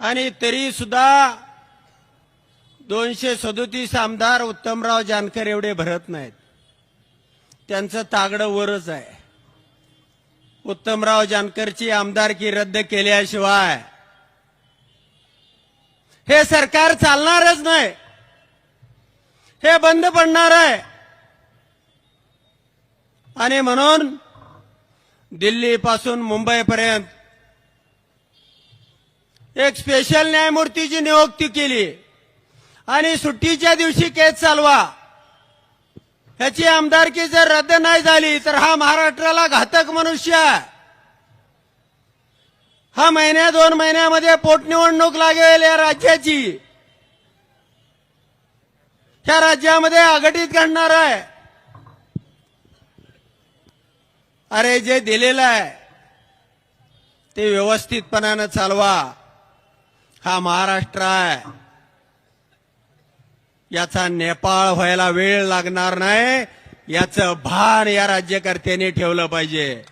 आणि तरी सुद्धा दोनशे सदोतीस आमदार उत्तमराव जानकर एवढे भरत नाहीत. त्यांचं तागडं वरच आहे. उत्तमराव जानकरची आमदारकी रद्द केल्याशिवाय हे सरकार चालणारच नाही. हे बंद पडणार आहे. आणि म्हणून दिल्लीपासून मुंबईपर्यंत एक स्पेशल न्यायमूर्तीची नियुक्ती केली. आणि सुट्टीच्या दिवशी केस चालवा. ह्याची आमदारकी जर रद्द नाही झाली तर हा महाराष्ट्राला घातक मनुष्य आहे. हा महिन्या दोन महिन्यामध्ये पोटनिवडणूक लागेल या राज्याची. त्या राज्यामध्ये आघाडीत घडणार आहे. अरे जे दिलेलं आहे ते व्यवस्थितपणानं चालवा. हा महाराष्ट्र आहे. याचा नेपाळ व्हायला वेळ लागणार नाही. याचं भान या राज्यकर्त्यांनी ठेवलं पाहिजे.